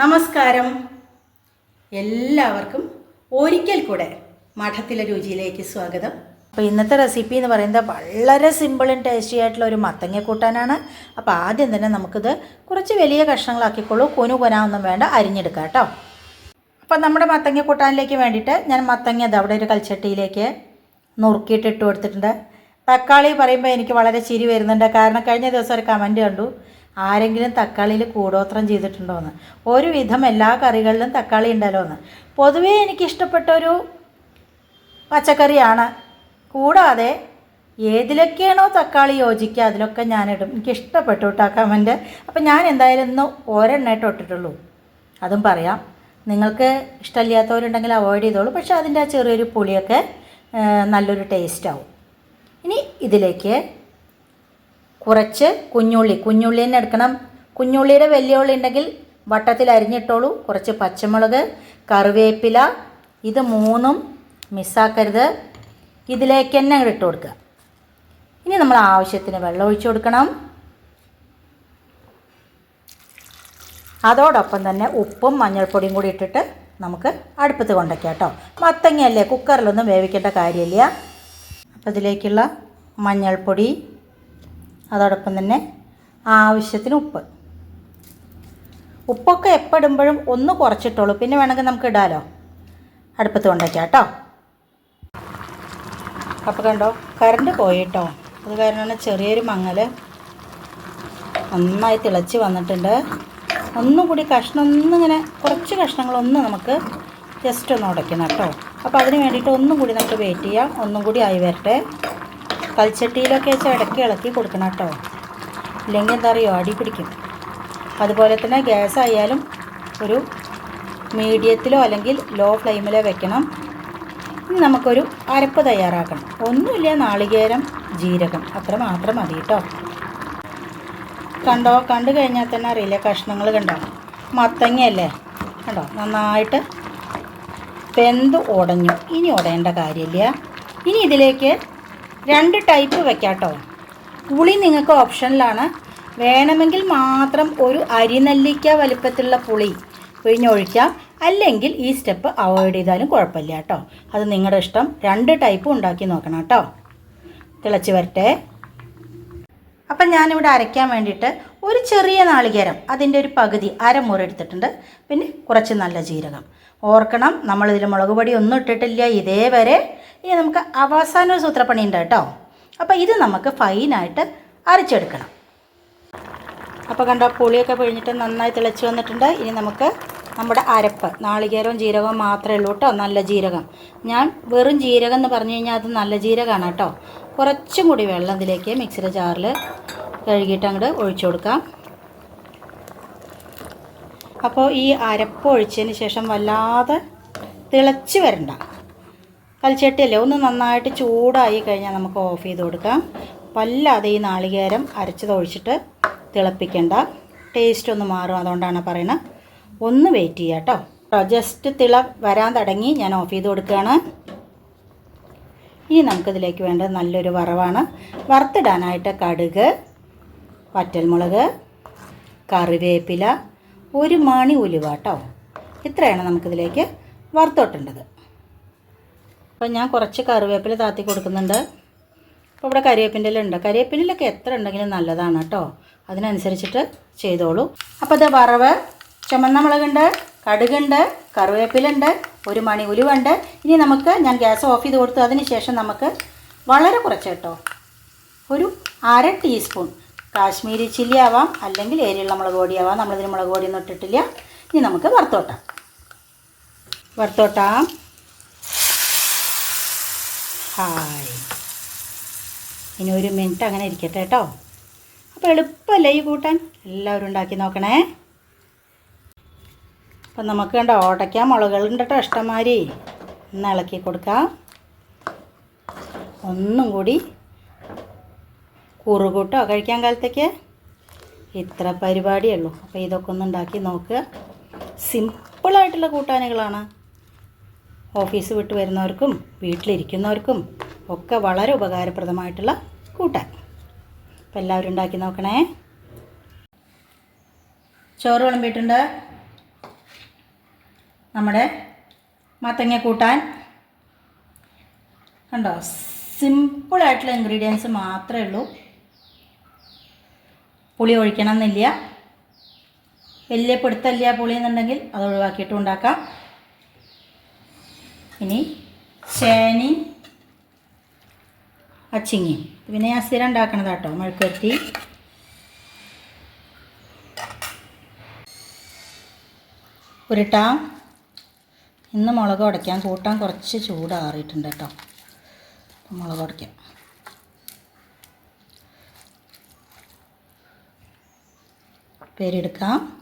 നമസ്കാരം. എല്ലാവർക്കും ഒരിക്കൽ കൂടെ മഠത്തിലെ രുചിയിലേക്ക് സ്വാഗതം. അപ്പോൾ ഇന്നത്തെ റെസിപ്പി എന്ന് പറയുന്നത് വളരെ സിമ്പിളും ടേസ്റ്റി ആയിട്ടുള്ള ഒരു മത്തങ്ങ കൂട്ടാനാണ്. അപ്പോൾ ആദ്യം തന്നെ നമുക്കിത് കുറച്ച് വലിയ കഷ്ണങ്ങളാക്കിക്കോളൂ കുനു കുനാവൊന്നും വേണ്ട അരിഞ്ഞെടുക്കാം കേട്ടോ. അപ്പം നമ്മുടെ മത്തങ്ങ കൂട്ടാനിലേക്ക് വേണ്ടിയിട്ട് ഞാൻ മത്തങ്ങ അത് അവിടെ ഒരു കൽച്ചട്ടിയിലേക്ക് നുറുക്കിയിട്ട് ഇട്ട് കൊടുത്തിട്ടുണ്ട്. തക്കാളി പറയുമ്പോൾ എനിക്ക് വളരെ ചിരി വരുന്നുണ്ട്. കാരണം കഴിഞ്ഞ ദിവസം ഒരു കമന്റ് കണ്ടു. ആരെങ്കിലും തക്കാളിയിൽ കൂടോത്രം ചെയ്തിട്ടുണ്ടോ എന്ന് ഒരുവിധം എല്ലാ കറികളിലും തക്കാളി ഉണ്ടല്ലോ എന്ന് പൊതുവേ എനിക്കിഷ്ടപ്പെട്ട ഒരു പച്ചക്കറിയാണ്. കൂടാതെ ഏതിലൊക്കെയാണോ തക്കാളി യോജിക്കുക അതിലൊക്കെ ഞാനിടും. എനിക്ക് ഇഷ്ടപ്പെട്ടു കേട്ടോ കമന്റ്. അപ്പം ഞാൻ എന്തായാലും ഇന്ന് ഒരെണ്ണമായിട്ട് ഇട്ടിട്ടുള്ളൂ. അതും പറയാം. നിങ്ങൾക്ക് ഇഷ്ടമില്ലാത്തവരുണ്ടെങ്കിൽ അവോയ്ഡ് ചെയ്തോളൂ. പക്ഷേ അതിന്റെ ആ ചെറിയൊരു പുളിയൊക്കെ നല്ലൊരു ടേസ്റ്റാവും ഇനി ഇതിലേക്ക് കുറച്ച് കുഞ്ഞുള്ളി. കുഞ്ഞുള്ളി തന്നെ എടുക്കണം. കുഞ്ഞുള്ളിയുടെ വലിയ ഉള്ളി ഉണ്ടെങ്കിൽ വട്ടത്തിൽ അരിഞ്ഞിട്ടോളൂ. കുറച്ച് പച്ചമുളക് കറിവേപ്പില ഇത് മൂന്നും മിസ്സാക്കരുത്. ഇതിലേക്ക് തന്നെ അങ്ങോട്ട് ഇട്ട് കൊടുക്കുക. ഇനി നമ്മൾ ആവശ്യത്തിന് വെള്ളം ഒഴിച്ചു കൊടുക്കണം. അതോടൊപ്പം തന്നെ ഉപ്പും മഞ്ഞൾപ്പൊടിയും കൂടി ഇട്ടിട്ട് നമുക്ക് അടുപ്പത്ത് കൊണ്ടൊക്കെ കേട്ടോ. മത്തങ്ങയല്ലേ? കുക്കറിലൊന്നും വേവിക്കേണ്ട കാര്യമില്ല. അപ്പോൾ ഇതിലേക്കുള്ള മഞ്ഞൾപ്പൊടി അതോടൊപ്പം തന്നെ ആവശ്യത്തിന് ഉപ്പ്. ഉപ്പൊക്കെ ഇടുമ്പോഴും ഒന്ന് കുറച്ചിട്ടുള്ളൂ പിന്നെ വേണമെങ്കിൽ നമുക്ക് ഇടാലോ. അടുപ്പത്ത് കൊണ്ടേക്കാം കേട്ടോ. അപ്പോൾ കണ്ടോ കറണ്ട് പോയിട്ടോ അത് കാരണമാണ് ചെറിയൊരു മങ്ങൽ നന്നായി തിളച്ച് വന്നിട്ടുണ്ട്. ഒന്നും കൂടി കഷ്ണം ഇങ്ങനെ കുറച്ച് കഷ്ണങ്ങളൊന്ന് നമുക്ക് ജസ്റ്റ് ഒന്ന് ഉടയ്ക്കണം കേട്ടോ. അപ്പോൾ അതിന് വേണ്ടിയിട്ട് ഒന്നും കൂടി നമുക്ക് വെയിറ്റ് ചെയ്യാം. ഒന്നും കൂടി ആയി വരട്ടെ. കൽച്ചട്ടിയിലൊക്കെ വെച്ച് ഇടയ്ക്ക് ഇളക്കി കൊടുക്കണം കേട്ടോ. ഇല്ലെങ്കിൽ എന്താ പറയുക അടി പിടിക്കും. അതുപോലെ തന്നെ ഗ്യാസ് ആയാലും ഒരു മീഡിയത്തിലോ അല്ലെങ്കിൽ ലോ ഫ്ലെയിമിലോ വെക്കണം. ഇനി നമുക്കൊരു അരപ്പ് തയ്യാറാക്കണം. ഒന്നുമില്ല നാളികേരം ജീരകം. അത്ര മാത്രം മതി കേട്ടോ. കണ്ടോ? കണ്ടു കഴിഞ്ഞാൽ തന്നെ അറിയില്ല കഷ്ണങ്ങൾ കണ്ടോ? മത്തങ്ങയല്ലേ? കണ്ടോ? നന്നായിട്ട് വെന്ത് ഉടഞ്ഞു. ഇനി ഉടയേണ്ട കാര്യമില്ല. ഇനി ഇതിലേക്ക് രണ്ട് ടൈപ്പ് വെക്കാട്ടോ. കേട്ടോ പുളി നിങ്ങൾക്ക് ഓപ്ഷനിലാണ് വേണമെങ്കിൽ മാത്രം ഒരു അരിനെല്ലിക്ക വലുപ്പത്തിലുള്ള പുളി പിഴിഞ്ഞൊഴിക്കാം. അല്ലെങ്കിൽ ഈ സ്റ്റെപ്പ് അവോയ്ഡ് ചെയ്താലും കുഴപ്പമില്ല കേട്ടോ. അത് നിങ്ങളുടെ ഇഷ്ടം. രണ്ട് ടൈപ്പും ഉണ്ടാക്കി നോക്കണം കേട്ടോ. തിളച്ച് വരട്ടെ. അപ്പം ഞാനിവിടെ അരയ്ക്കാൻ വേണ്ടിയിട്ട് ഒരു ചെറിയ നാളികേരം അതിന്റെ ഒരു പകുതി അരമുറ എടുത്തിട്ടുണ്ട്. പിന്നെ കുറച്ച് നല്ല ജീരകം. ഓർക്കണം നമ്മളിതിൽ മുളക് പൊടി ഒന്നും ഇട്ടിട്ടില്ല ഇതേവരെ. ഇനി നമുക്ക് അവസാന ഒരു സൂത്രപ്പണി ഉണ്ട് കേട്ടോ. അപ്പോൾ ഇത് നമുക്ക് ഫൈനായിട്ട് അരച്ചെടുക്കണം. അപ്പോൾ കണ്ടോ പുളിയൊക്കെ പിഴിഞ്ഞിട്ട് നന്നായി തിളച്ച് വന്നിട്ടുണ്ട്. ഇനി നമുക്ക് നമ്മുടെ അരപ്പ് നാളികേരവും ജീരകവും മാത്രമേ ഉള്ളൂ കേട്ടോ നല്ല ജീരകം. ഞാൻ വെറും ജീരകം എന്ന് പറഞ്ഞു കഴിഞ്ഞാൽ അത് നല്ല ജീരകമാണ് കേട്ടോ. കുറച്ചും കൂടി വെള്ളം ഇതിലേക്ക് മിക്സിയുടെ ജാറിൽ കഴുകിയിട്ട് അങ്ങോട്ട് ഒഴിച്ചു കൊടുക്കാം. അപ്പോൾ ഈ അരപ്പ് ഒഴിച്ചതിന് ശേഷം വല്ലാതെ തിളച്ച് വരണ്ട. കൽച്ചട്ടിയല്ലേ? ഒന്ന് നന്നായിട്ട് ചൂടായി കഴിഞ്ഞാൽ നമുക്ക് ഓഫ് ചെയ്ത് കൊടുക്കാം. വല്ലാതെ ഈ നാളികേരം അരച്ചതൊഴിച്ചിട്ട് തിളപ്പിക്കണ്ട. ടേസ്റ്റ് ഒന്ന് മാറും അതുകൊണ്ടാണ് പറയുന്നത് ഒന്ന് വെയിറ്റ് ചെയ്യുക കേട്ടോ ജസ്റ്റ് തിള വരാൻ തുടങ്ങി ഞാൻ ഓഫ് ചെയ്ത് കൊടുക്കുകയാണ് ഇനി നമുക്കിതിലേക്ക് വേണ്ടത് നല്ലൊരു വറവാണ്. വറുത്തിടാനായിട്ട് കടുക് വറ്റൽമുളക് കറിവേപ്പില ഒരു മണി ഉലുവ കേട്ടോ. ഇത്രയാണ് നമുക്കിതിലേക്ക് വറുത്തോട്ടേണ്ടത്. അപ്പോൾ ഞാൻ കുറച്ച് കറിവേപ്പില താത്തി കൊടുക്കുന്നുണ്ട്. അപ്പോൾ ഇവിടെ കരിവേപ്പിന്റെ ഉണ്ട്. കരിവേപ്പിനിലൊക്കെ എത്ര ഉണ്ടെങ്കിലും നല്ലതാണ് കേട്ടോ. അതിനനുസരിച്ചിട്ട് ചെയ്തോളൂ. അപ്പോൾ ഇത് വറവ് ചുമന്ന മുളകുണ്ട് കടുകുണ്ട് കറിവേപ്പിലുണ്ട് ഒരു മണി ഉലുവുണ്ട് ഇനി നമുക്ക് ഞാൻ ഗ്യാസ് ഓഫ് ചെയ്ത് കൊടുത്തു. അതിന് ശേഷം നമുക്ക് വളരെ കുറച്ച് കേട്ടോ. ഒരു അര ടീസ്പൂൺ കാശ്മീരി ചില്ലി ആവാം അല്ലെങ്കിൽ ഏരിയുള്ള മുളക് പൊടി ആവാം. നമ്മളിതിന് മുളക് പൊടിയൊന്നും ഇട്ടിട്ടില്ല. ഇനി നമുക്ക് വറുത്തോട്ടാം. വറുത്തോട്ടാം. ഹായ്. ഇനി ഒരു മിനിറ്റ് അങ്ങനെ ഇരിക്കട്ടെ കേട്ടോ. അപ്പോൾ എളുപ്പമല്ലേ ഈ കൂട്ടാൻ? എല്ലാവരും ഉണ്ടാക്കി നോക്കണേ. അപ്പം നമുക്ക് വേണ്ട ഓടയ്ക്കാൻ മുളകളുണ്ട് കേട്ടോ ഒന്ന് ഇളക്കി കൊടുക്കാം. ഒന്നും കൂടി കുറുകൂട്ടോ? കഴിക്കാൻ കാലത്തേക്ക്? ഇത്ര പരിപാടിയേ ഉള്ളൂ. അപ്പോൾ ഇതൊക്കെ ഒന്ന് ഉണ്ടാക്കി നോക്കുക. സിമ്പിളായിട്ടുള്ള കൂട്ടാനുകളാണ് ഓഫീസ് വിട്ട് വരുന്നവർക്കും വീട്ടിലിരിക്കുന്നവർക്കും ഒക്കെ വളരെ ഉപകാരപ്രദമായിട്ടുള്ള കൂട്ടാൻ. അപ്പോൾ എല്ലാവരും ഉണ്ടാക്കി നോക്കണേ. ചോറ് വിളമ്പിയിട്ടുണ്ട്. നമ്മുടെ മത്തങ്ങ കൂട്ടാൻ. കണ്ടോ? സിമ്പിളായിട്ടുള്ള ഇൻഗ്രീഡിയൻസ് മാത്രമേ ഉള്ളൂ. പുളി ഒഴിക്കണം എന്നില്ല വലിയ പിടുത്തല്ല പുളി എന്നുണ്ടെങ്കിൽ അത് ഒഴിവാക്കിയിട്ട് ഉണ്ടാക്കാം. ഇനി ചേനി അച്ചിങ്ങി. പിന്നെ ഞാൻ സ്ഥിരം ഉണ്ടാക്കണത് കേട്ടോ മെഴുക്കുവരട്ടി. ഉരുട്ടാം. ഇന്ന് മുളക് ഉടയ്ക്കാം. കൂട്ടാൻ കുറച്ച് ചൂടാറിയിട്ടുണ്ട് കേട്ടോ മുളക് ഉടയ്ക്കാം. പേരെടുക്കാം.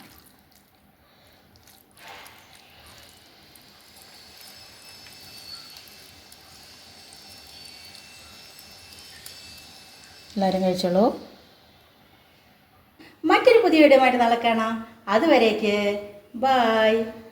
എല്ലാവരും കഴിച്ചോളൂ. മറ്റൊരു പുതിയ വീഡിയോ ആയിട്ട് നാളെ കാണാം. അതുവരേക്ക് ബായ്